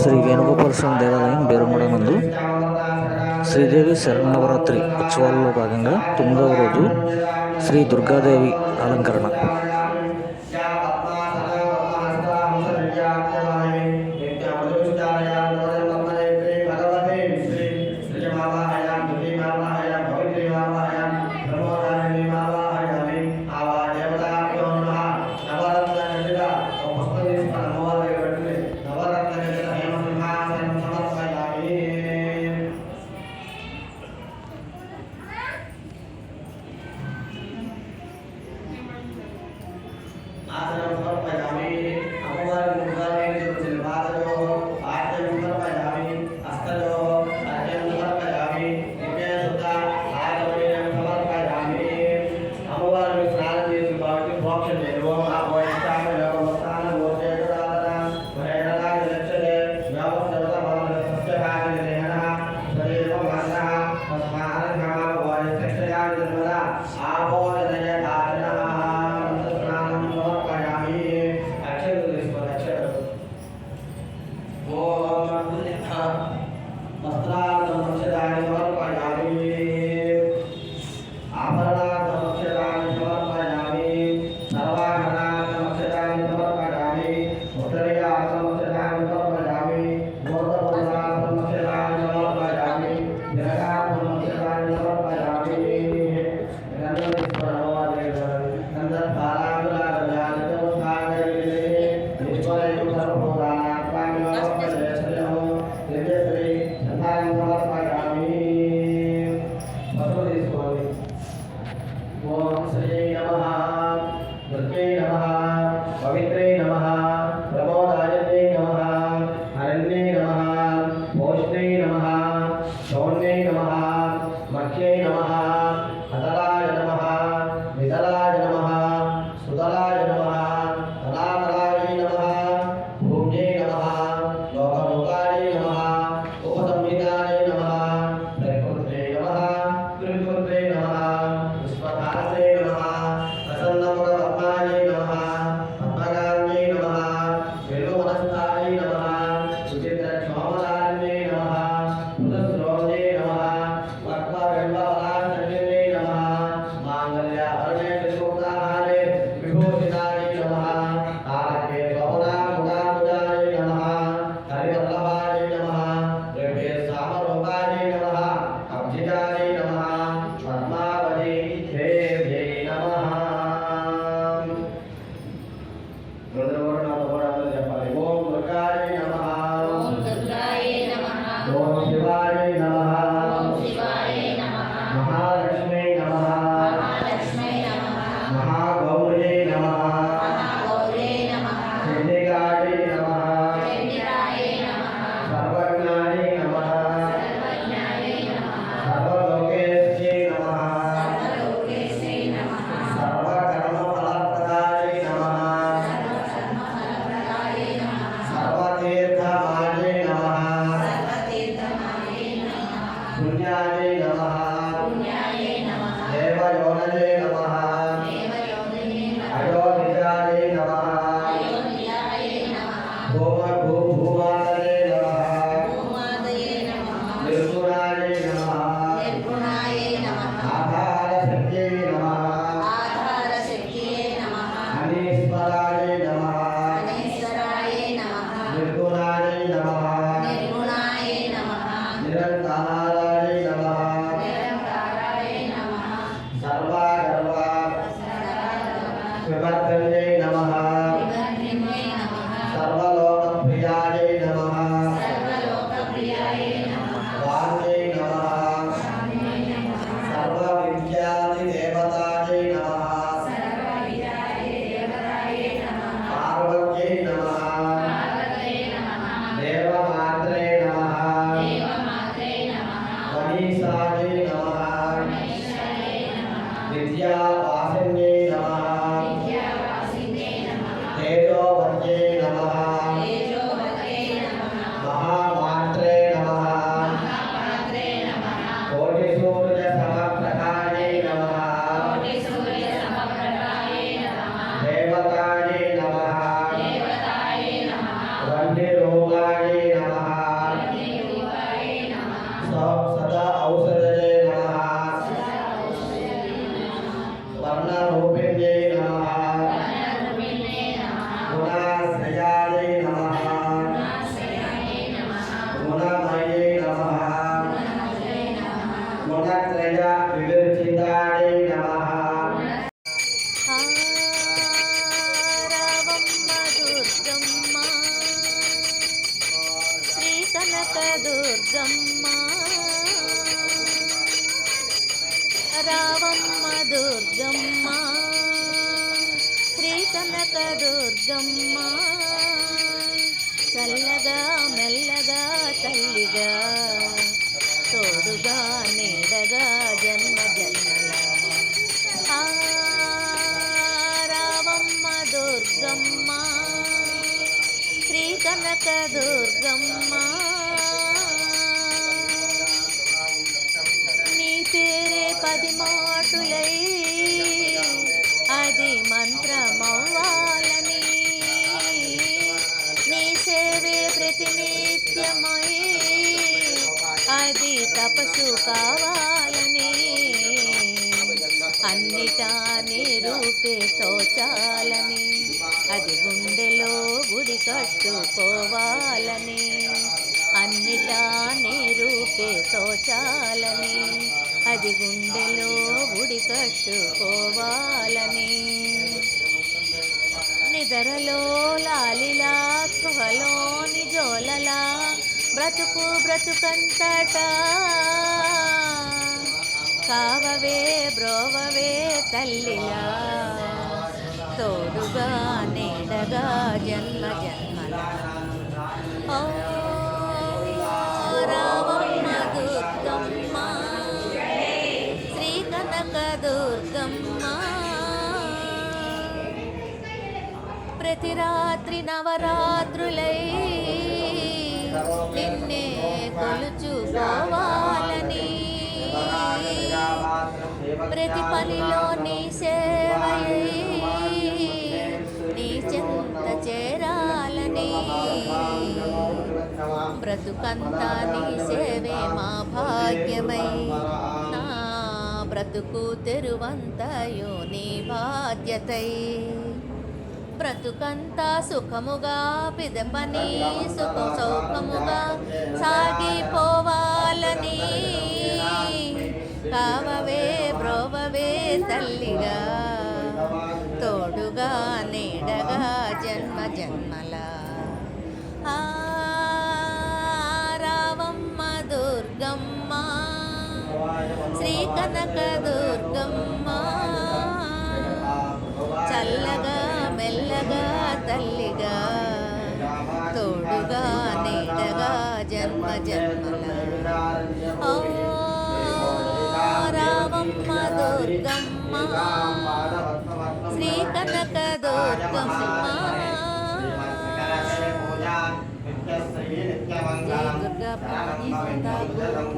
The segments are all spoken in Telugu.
శ్రీ వేణుగోపాల స్వామి దేవాలయం బేరుమూడ నందు శ్రీదేవి శరణవరాత్రి ఉత్సవాల్లో భాగంగా తొమ్మిదవ రోజు శ్రీ దుర్గాదేవి అలంకరణ. విమర్శంజై నమ. సర్వలోకప్రియాయ నమ. వాణ్యై నమ. సర్వ విద్యాది దేవతాయ నమ. పార్వత్యై నమ. దేవమాత్రే నమ. మనీషాయ నమ. విద్యా వాసన్యై నమ. దుర్గమ్మ. శ్రీ కనక దుర్గమ్మ. చల్లగా మెల్లగా తల్లిగా తోడుగా నీడగా జన్మ జన్మల. ఆ రావమ్మ దుర్గమ్మ. శ్రీ కనక దుర్గమ్మ. కావాలని అన్నిటా నీ రూపే తోచాలని అది గుండెలో గుడి కట్టుకోవాలని. అన్నిటా నీ రూపే తోచాలని అది గుండెలో గుడి కట్టుకోవాలని. నిదరలో లాలిలా స్పృహలోని జోలలా బ్రతుకు బ్రతుకంతటా. కావవే బ్రోవవే తల్లిలా తోడుగా నీడగా జన్మ జన్మలా. ఓ రావమ్మ దుర్గమ్మ. శ్రీ కనక దుర్గమ్మ. ప్రతి రాత్రి నవరాత్రులై నిన్నే కొలుచుకోవాలని ప్రతి పనిలో నీ సేవయై నీ చెంత చేరాలని బ్రతుకంతా నీ సేవే మా భాగ్యమై. నా బ్రతుకు తెరువంతయో నీ బాధ్యతై. బ్రతుకంతా సుఖముగా పిదపని సుఖ సౌఖముగా సాగిపోవాలని కావవే బ్రోవవే తల్లిగా తోడుగా నీడగా జన్మ జన్మల. ఆ రావమ్మ దుర్గమ్మ శ్రీ కనక దుర్గ తల్లిగా తోడుగా నీడగా జన్మ జన్మల. ఓ రావమ్మ దుర్గమ్మ శ్రీ కనక దుర్గమ్మ. కనక దుర్గమ్మ.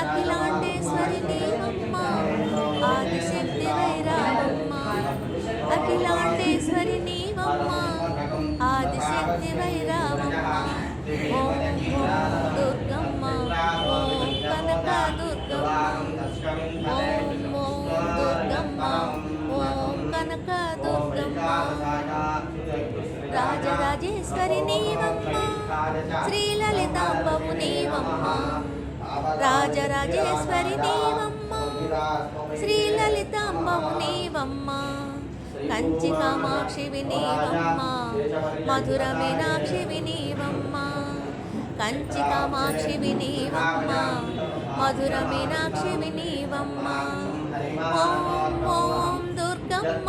అఖిలాండేశ్వరి నీవమ్మ ఆదిశక్తి వైరామమ్మ అఖిలాండేశ్వరి నీవమ్మ ఆదిశక్తి వైరామమ్మ ఓం దుర్గమ్మ ఓం కనక దుర్గమ్మ ఓం ఓం దుర్గమ్మ ఓం కనక దుర్గమ్మ రాజరాజేశ్వరి నీవమ్మ శ్రీలలితాంబవు నీవమ్మ రాజరాజేశ్వరి దేవమ్మ శ్రీలలితాంబవు నీవమ్మ కంచి కామాక్షి వినీవమ్మ మధుర మీనాక్షి వినీవమ్మ కంచి కామాక్షి వినీవమ్మ మధుర మీనాక్షి వినీవమ్మ. ఓం ఓం దుర్గమ్మ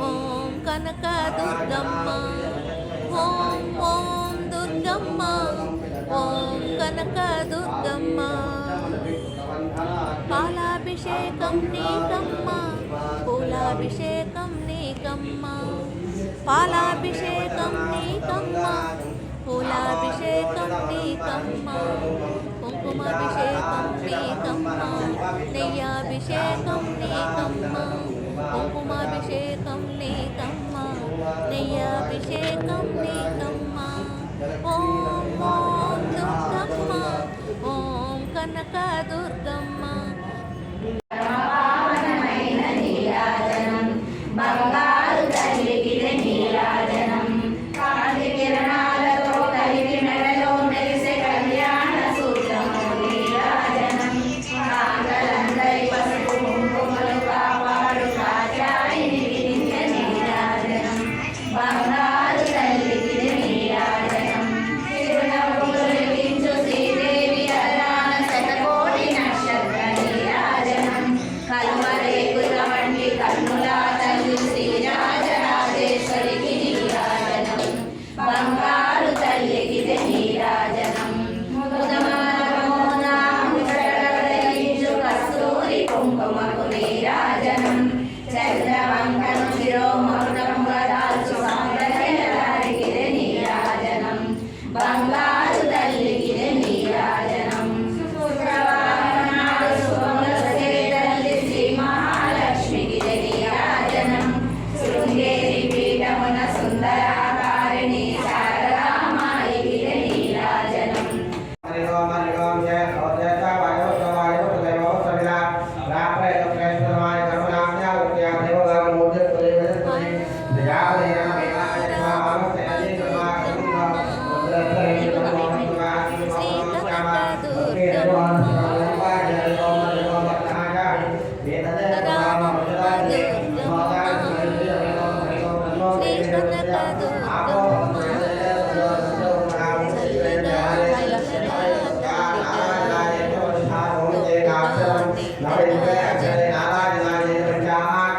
ఓం కనక దుర్గమ్మ ఓం ఓం దుర్గమ్మ ఓం కనక దుర్గమ్మ పాలాభిషేకం నీకమ్మ. పూలాభిషేకం నీకమ్మ. పాలాభిషేకం నీకమ్మ. పూలాభిషేకం నీకమ్మ. కుంకుమాభిషేకం నీకమ్మ. నెయ్యాభిషేకం నీకమ్మ. కుంకుమాభిషేకం నీకమ్మ. నెయ్యాభిషేకం నీకమ్మ. ఓం ఓం దుర్గమ్మ ఓం కనక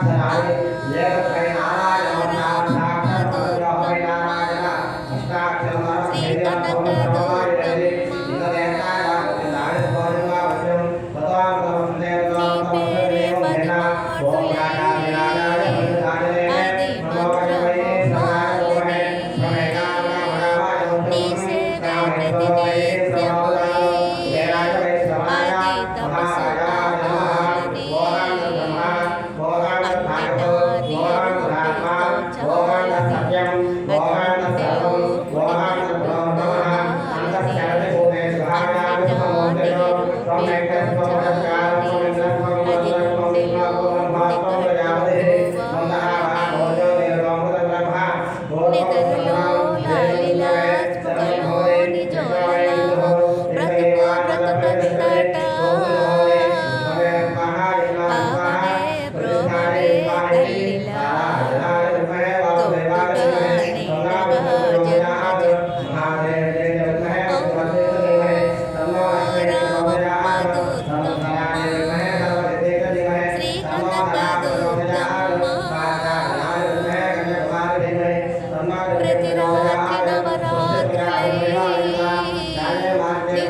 Yeah.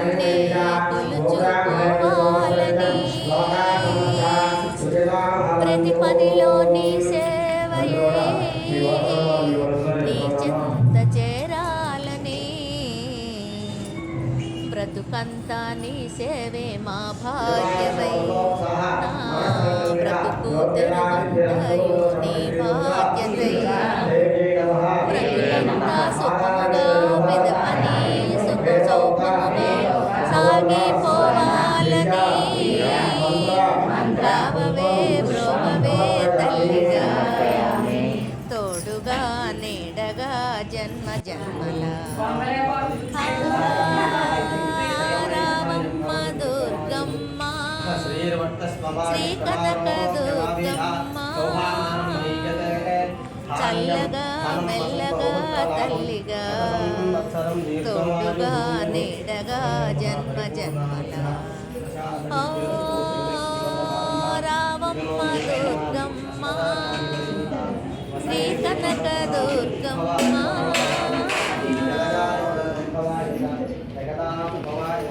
నిన్నే నీ సేవయే. నీ చెంత చేరాలని. బ్రతుకంతా నీ సేవే మా భాగ్యమై. నా బ్రతుకు నీ సుఖముగా మెదపని తల్లిగా తోడుగా నీడగా జన్మ జన్మల రామమ్మ దుర్గమ్మ శ్రీ కనక దుర్గమ్మ జగదాంబవాయ